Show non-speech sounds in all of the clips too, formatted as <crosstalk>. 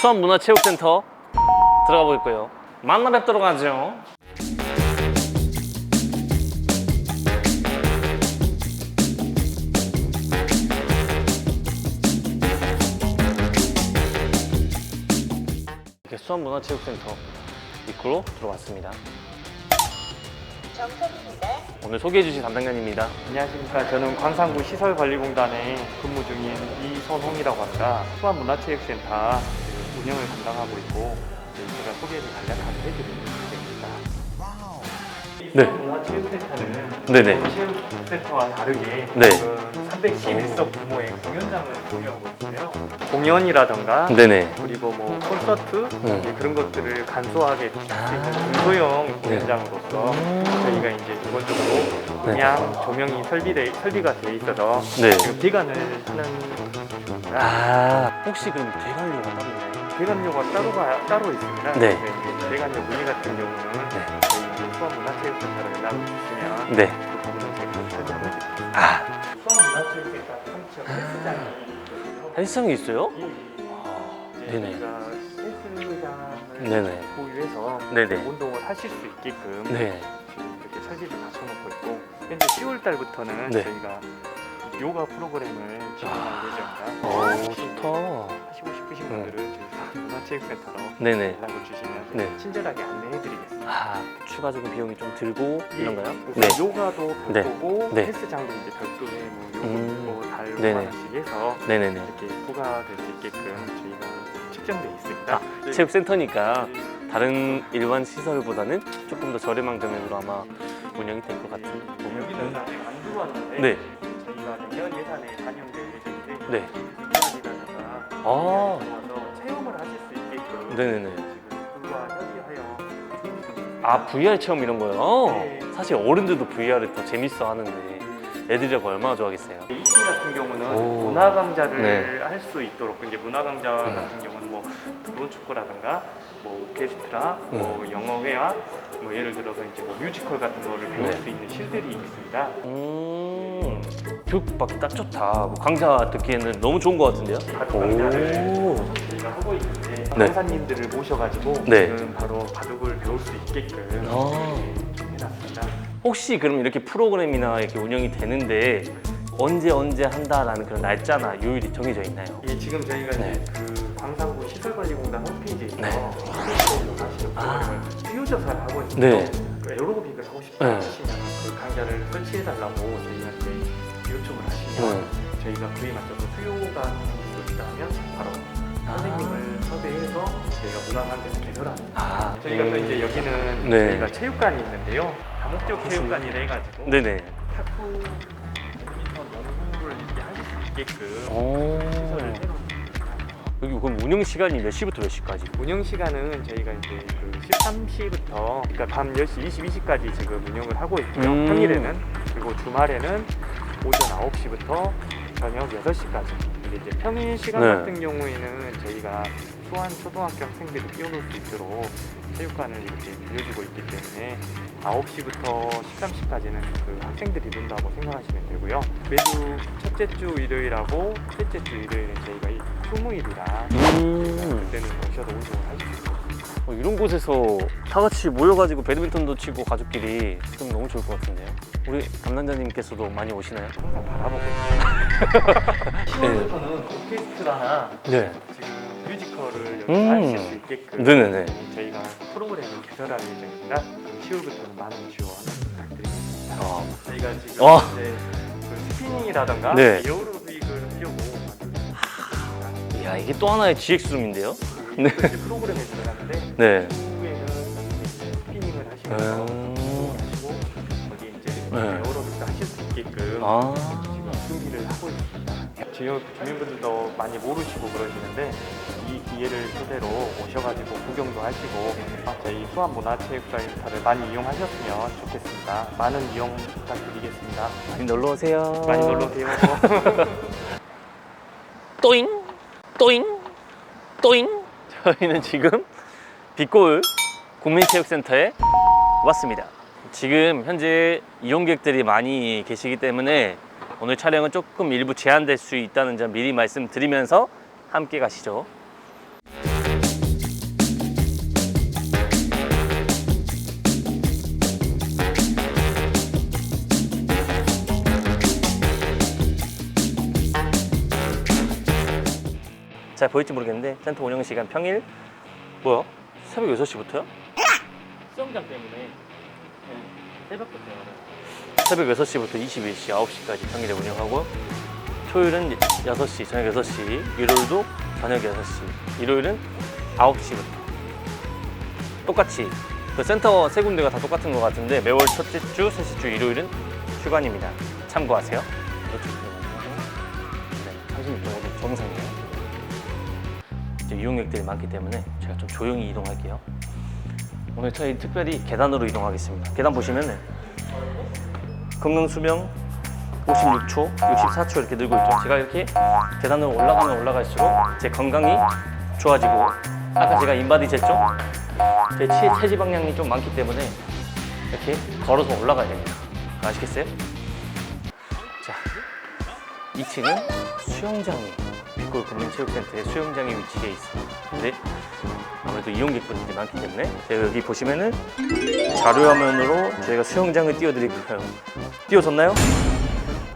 수원문화체육센터 들어가 볼 거예요. 만나 뵙도록 하죠. 수원문화체육센터 입구로 들어왔습니다. 오늘 소개해 주실 담당자입니다. 안녕하십니까. 저는 광산구 시설관리공단에 근무 중인 이선홍이라고 합니다. 수원문화체육센터 그 운영을 담당하고 있고 네, 제가 소개를 간략하게 주제입니다. 네. 문화 체육센터는 네네. 체육센터와 다르게 네. 지금 311석 규모의 공연장을 보유하고 있는데요. 공연이라던가 네네. 그리고 뭐 콘서트 음. 네, 그런 것들을 간소하게 할수 있는 중소형 공연장으로서 저희가 이제 기본적으로 네. 음향, 조명이 설비돼 설비가 되어 있어서 네. 지금 대관을 하는 중입니다. 아, 혹시 그럼 대관료가 따로 있나요? 대관료가 따로 가 따로 있습니다. 네. 이제 대관료 문의 같은 경우는 네. 저희 수원 문화체육센터로 연락을 주시면 네. 그 부분은 제가 드립니다. 아, 수원 문화체육센터 통칭 헬스장이 있거든요. 헬스장이 있어요? 이제 네네. 저희가 헬스장을 네네. 보유해서 네네. 운동을 하실 수 있게끔 네. 지금 이렇게 설비를 갖춰놓고 있고 현재 10월 달부터는 네. 저희가 요가 프로그램을 진행할 예정입니다. 오, 좋다. 하시고 싶으신 분들은 저희 문화체육센터로 네네. 연락을 주시면 네. 친절하게 안내해드리겠습니다. 아, 추가적인 비용이 좀 들고 이런가요? 그 네. 요가도 네. 별도고 네. 헬스장도 이제 별도의 뭐 요금 음. 5만 원씩 해서 네네네. 이렇게 부과될 수 있게끔 저희가 측정돼 있습니다. 아, 체육센터니까 다른 일반 시설보다는 조금 더 저렴한 금액으로 아마 운영이 될 것 같은 여기는 부분. 아직 안 들어왔는데 네. 예산에 반영될 예정인데 네. VR이라든가 아. 들어와서 체험을 하실 수 있게끔 네네네. 지금 그와 협의하여. 아, VR 체험 이런 거요? 네. 사실 어른들도 VR을 더 재밌어 하는데 애들이라고 얼마나 좋아하겠어요. 2층 같은 경우는 오. 문화 강좌를 네. 할 수 있도록 이제 문화 강좌 음. 같은 경우는 뭐 드론 축구라든가 뭐 오케스트라, 음. 뭐 영어 회화, 뭐 예를 들어서 이제 뭐 뮤지컬 같은 거를 배울 네. 수 있는 실들이 있습니다. 음, 교육받기 딱 좋다. 뭐 강좌 듣기에는 너무 좋은 것 같은데요? 오. 저희가 하고 있는데 네. 강사님들을 모셔가지고 네. 지금 바로 바둑을 배울 수 있게끔 아. 좀 해놨습니다. 혹시 그럼 이렇게 프로그램이나 이렇게 운영이 되는데 언제 언제 한다라는 그런 날짜나 요일이 정해져 있나요? 이게 지금 저희가 네. 이제 그 광산구 시설관리공단 홈페이지에서 네. 하시는 아. 프로그램을 수요 조사를 하고 있는데 네. 그 에어로빅을 하고 싶다 네. 하시면 그 강좌를 설치해달라고 저희한테 요청을 하시면 네. 저희가 그에 맞춰서 수요가 생기고 있다면 바로 선생님을 섭외해서 저희가 문화관에서 개설합니다. 아, 저희가 또 이제 여기는 네. 저희가 체육관이 있는데요. 다목적 체육관이라 해가지고 네네. 탁구, 배드민턴, 농구를 이렇게 하실 수 있게끔 오. 시설을 해놓습니다. 여기 그럼 운영 시간이 몇 시부터 몇 시까지? 운영 시간은 저희가 이제 그 13시부터 그러니까 밤 10시, 22시까지 지금 운영을 하고 있고요. 음. 평일에는 그리고 주말에는 오전 9시부터 저녁 6시까지. 근데 이제 평일 시간 네. 같은 경우에는 저희가 소환 초등학교 학생들이 뛰어놀 수 있도록 체육관을 이렇게 빌려주고 있기 때문에 9시부터 13시까지는 그 학생들이 논다고 생각하시면 되고요. 매주 첫째 주 일요일하고 셋째 주 일요일은 저희가 이 휴무일이라 음. 그때는 오셔도 운동을 할수 있어 요. 어, 이런 곳에서 다 같이 모여가지고 배드민턴도 치고 가족끼리 좀 너무 좋을 것 같은데요. 우리 담당자님께서도 많이 오시나요? 항상 바라보고 있어요. <laughs> 10월부터는 오케스트라나 네. 지금 뮤지컬을 여기 음. 하실 수 있게끔 네네네. 저희가 프로그램을 개설할 예정입니다. 그럼 10월부터는 많은 지원 부탁드립니다. 아, 저희가 지금 아. 이제 그 스피닝이라던가 네. 에어로빅을 하려고 야 이게 또 하나의 GX룸인데요. 이제 프로그램에 들어가는데 네. 후에는 이제 스피닝을 하시면서 음. 하시고 거기 이제 네. 에어로빅도 하실 수 있게끔 아. 지금 준비를 하고 있습니다. 지역 주민분들도 많이 모르시고 그러시는데 이 기회를 토대로 오셔가지고 구경도 하시고 저희 수원문화체육센터를 많이 이용하셨으면 좋겠습니다. 많은 이용 부탁드리겠습니다. 많이 놀러 오세요. 많이 놀러 오세요. <laughs> <laughs> 또잉 또잉? 또잉? 저희는 지금 빛골 국민체육센터에 왔습니다. 지금 현재 이용객들이 많이 계시기 때문에 오늘 촬영은 조금 일부 제한될 수 있다는 점 미리 말씀드리면서 함께 가시죠. 잘 보일지 모르겠는데 센터 운영 시간 평일 뭐야? 새벽 6시부터요? 수영장 때문에 네, 새벽부터 새벽 6시부터 21시, 9시까지 평일에 운영하고 토요일은 6시, 저녁 6시, 일요일도 저녁 6시, 일요일은 9시부터 똑같이 그 센터 세 군데가 다 똑같은 것 같은데 매월 첫째 주, 셋째 주, 일요일은 휴관입니다. 참고하세요. 네, 36.5도 정상 이제 이용객들이 많기 때문에 제가 좀 조용히 이동할게요. 오늘 저희 특별히 계단으로 이동하겠습니다. 계단 보시면은 건강 수명 56초, 64초 이렇게 늘고 있죠. 제가 이렇게 계단으로 올라가면 올라갈수록 제 건강이 좋아지고 아까 제가 인바디 쟀죠? 제 체, 체지방량이 좀 많기 때문에 이렇게 걸어서 올라가야 됩니다. 아시겠어요? 자, 2층은 수영장이 빛골 국민체육센터에 수영장이 위치해 있습니다. 근데 아무래도 이용객분들이 많기 때문에 제가 여기 보시면은 자료 화면으로 저희가 수영장을 띄워드릴 거예요. 띄워졌나요?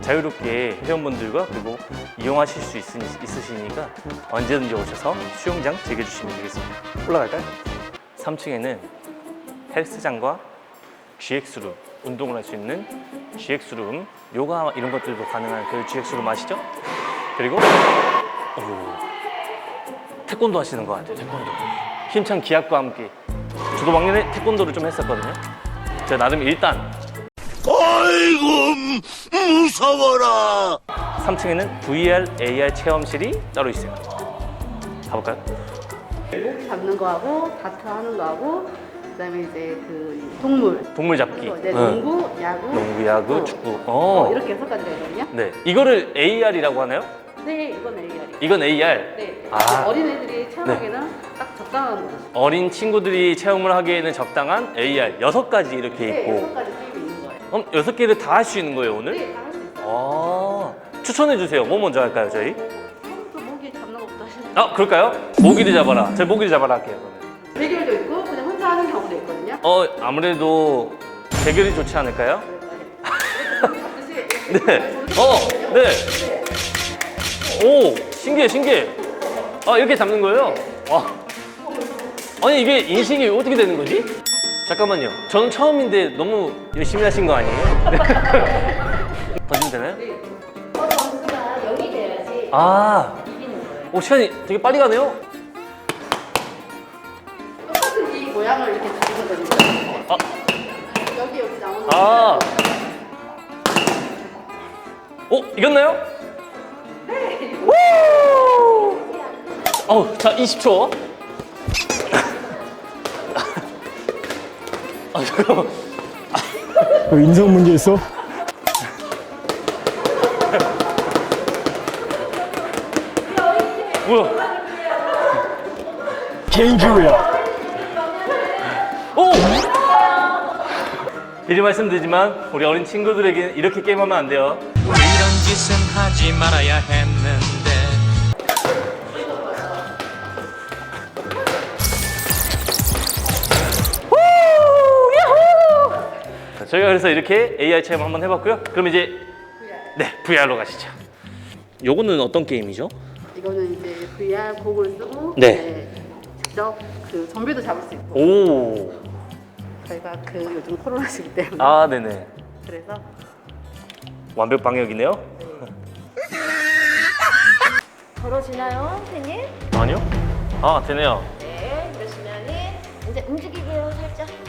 자유롭게 회원분들과 그리고 이용하실 수 있, 있으시니까 언제든지 오셔서 수영장 즐겨주시면 되겠습니다. 올라갈까요? 3층에는 헬스장과 GX룸, 운동을 할 수 있는 GX룸, 요가 이런 것들도 가능한 그 GX룸 아시죠? 그리고 오, 태권도 하시는 것 같아요, 태권도. 힘찬 기합과 함께. 저도 막년에 태권도를 좀 했었거든요. 제가 나름 일단 아이고 무서워라 3층에는 VR, AR 체험실이 따로 있어요. 가볼까요? 목 잡는 거하고 다트 하는 거하고 그다음에 이제 그 동물 동물 잡기. 응. 농구, 야구, 농구, 야구, 어, 축구. 어, 어. 이렇게 여섯 가지가 있거든요. 네. 이거를 AR이라고 하나요? 네, 이건 AR이. 이건 AR. 네. 아. 어린애들이 체험하기는 딱 적당한 거죠. 어린 친구들이 체험을 하기에는 적당한 AR 여섯 가지 이렇게 네, 있고. 여섯 가지 쓰이고 있는 거예요. 그럼 여섯 개를 다 할 수 있는 거예요 오늘? 네, 다 할 수 있어요. 아 추천해 주세요. 뭐 먼저 할까요 저희? 처음부터 목이 잡는 것부터 하시는 아 그럴까요? 모기를 잡아라. 저희 모기를 잡아라 할게요. 그러면. 대결도 있고 그냥 혼자 하는 경우도 있거든요. 어 아무래도 대결이 좋지 않을까요? 네. 어 네. 오 신기해 신기해. 아 이렇게 잡는 거예요? 와. 아니 이게 인식이 어떻게 되는 거지? 잠깐만요. 저는 처음인데 너무 열심히 하신 거 아니에요? <laughs> 던지면 되나요? 어, 점수가 0이 돼야지 아, 이기는 거예요. 오 시간이 되게 빨리 가네요. 똑같은 이 모양을 이렇게 잡는 거니까. 아. 여기 여기 나오는 아. 오 이겼나요? 어, 자 20초. <laughs> 아 잠깐만. 그 인성 문제 있어? 뭐야? 개인기구야. 오! 미리 말씀드리지만 우리 어린 친구들에게 이렇게 게임하면 안 돼요. 이런 짓은 하지 말아야 했 저희가 그래서 이렇게 AR 체험 한번 해봤고요. 그럼 이제 네 VR로 가시죠. 요거는 어떤 게임이죠? 이거는 이제 VR 곡을 쓰고 네. 이제 직접 그 좀비도 잡을 수 있고 오. 저희가 그 요즘 코로나 시기 때문에 아 네네. 그래서 완벽 방역이네요. 걸어지나요, 선생님? 아니요? 아 되네요. 네, 그러시면은 이제 움직이게요, 살짝.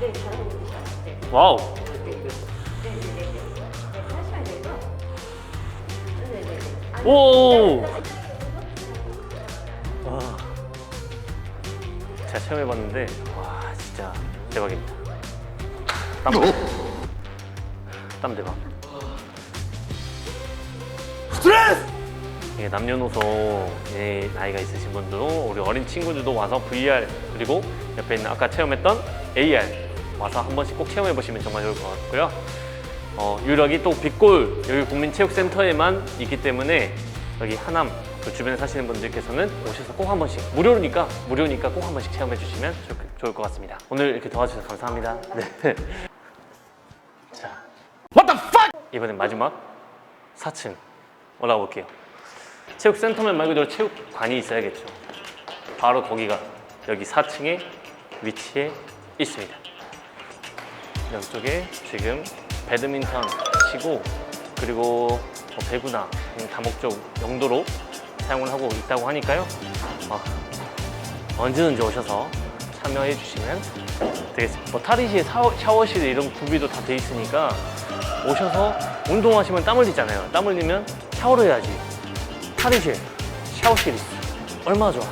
네? 네, 와우. 네, 네, 네, 네. 네, 하시면? 네, 네, 네. 아, 오. 와. 제가 체험해봤는데 와 진짜 대박입니다. 땀. 땀 대박. 이게 남녀노소 예, 나이가 있으신 분들도 우리 어린 친구들도 와서 VR 그리고 옆에 있는 아까 체험했던 AR 와서 한 번씩 꼭 체험해 보시면 정말 좋을 것 같고요. 어, 유력이 또 빛골 여기 국민체육센터에만 있기 때문에 여기 하남 그 주변에 사시는 분들께서는 오셔서 꼭 한 번씩 무료니까 무료니까 꼭 한 번씩 체험해 주시면 좋, 좋을 것 같습니다. 오늘 이렇게 도와주셔서 감사합니다. <laughs> 네. 자, What the fuck? 이번엔 마지막 4층 올라가 볼게요. 체육센터면 말 그대로 체육관이 있어야겠죠. 바로 거기가 여기 4층에 위치해 있습니다. 이쪽에 지금 배드민턴 치고 그리고 뭐 배구나 다목적 용도로 사용을 하고 있다고 하니까요. 어, 언제든지 오셔서 참여해 주시면 되겠습니다. 뭐 탈의실, 샤워, 샤워실 이런 구비도 다 돼 있으니까 오셔서 운동하시면 땀 흘리잖아요. 땀 흘리면 샤워를 해야지. 탈의실, 샤워실 있어. 얼마나 좋아.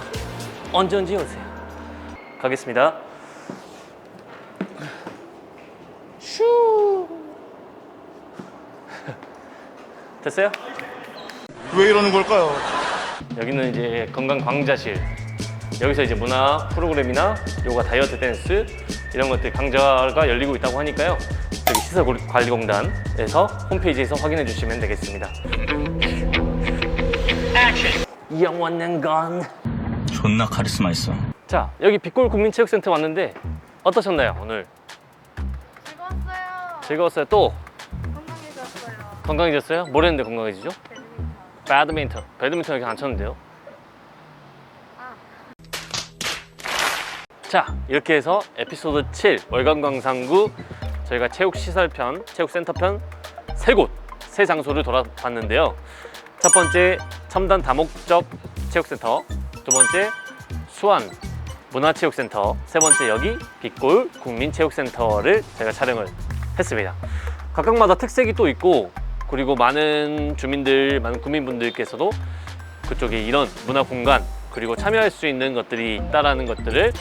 언제든지 오세요. 가겠습니다. 슈. <laughs> 됐어요? 왜 이러는 걸까요? 여기는 이제 건강 강좌실. 여기서 이제 문화 프로그램이나 요가 다이어트 댄스 이런 것들 강좌가 열리고 있다고 하니까요. 저기 시설관리공단에서 홈페이지에서 확인해 주시면 되겠습니다. <laughs> 영원한 건. 존나 카리스마 있어. 자, 여기 빛골 국민체육센터 왔는데 어떠셨나요, 오늘? 즐거웠어요. 또 건강해졌어요. 건강해졌어요? 뭘 했는데 건강해지죠? 배드민턴. 배드민턴 여기 안 쳤는데요? 자, 이렇게 해서 에피소드 7 월간광상구 저희가 체육시설편, 체육센터편 세 곳, 세 장소를 돌아봤는데요. 첫 번째 첨단 다목적 체육센터, 두 번째 수원 문화체육센터, 세 번째 여기 빛골 국민체육센터를 저희가 촬영을 했습니다. 각각마다 특색이 또 있고 그리고 많은 주민들, 많은 국민분들께서도 그쪽에 이런 문화 공간 그리고 참여할 수 있는 것들이 있다라는 것들을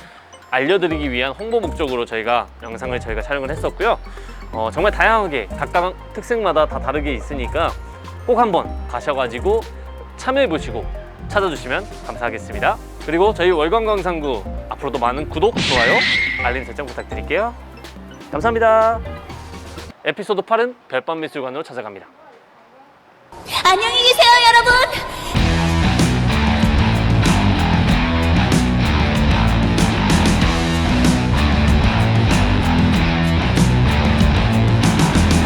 알려드리기 위한 홍보 목적으로 저희가 영상을 저희가 촬영을 했었고요. 어, 정말 다양하게 각각 특색마다 다 다르게 있으니까 꼭 한번 가셔가지고 참여해 보시고 찾아주시면 감사하겠습니다. 그리고 저희 월광광상구 앞으로도 많은 구독, 좋아요, 알림 설정 부탁드릴게요. 감사합니다. 에피소드 8은 별밤미술관으로 찾아갑니다. 안녕히 계세요, 여러분.